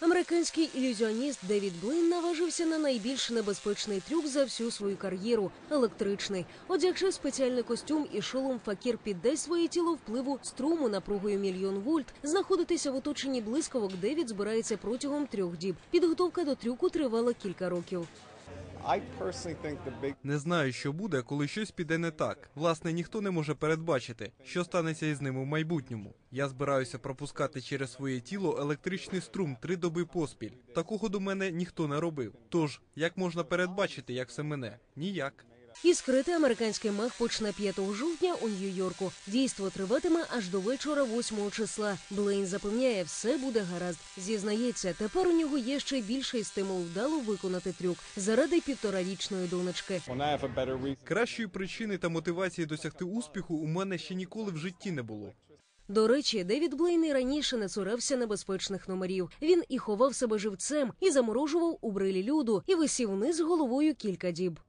Американський ілюзіоніст Девід Блин наважився на найбільш небезпечний трюк за всю свою кар'єру електричний. Одягши спеціальний костюм і шолом, факір піддає своє тіло впливу струму напругою мільйон вольт. Знаходитися в оточенні блискавок Девід збирається протягом трьох діб. Підготовка до трюку тривала кілька років. Не знаю, що буде, коли щось піде не так. Власне, ніхто не може передбачити, що станеться із ним у майбутньому. Я збираюся пропускати через своє тіло електричний струм три доби поспіль. Такого до мене ніхто не робив. Тож, як можна передбачити, як все мене? Ніяк. І скритий американський мах почне 5 жовтня у Нью-Йорку. Дійство триватиме аж до вечора 8 числа. Блейн запевняє, все буде гаразд. Зізнається, тепер у нього є ще більший стимул вдало виконати трюк заради півторарічної донечки. Кращої причини та мотивації досягти успіху у мене ще ніколи в житті не було. До речі, Девід Блейн і раніше не цурався небезпечних номерів. Він і ховав себе живцем, і заморожував у брилі люду, і висів вниз головою кілька діб.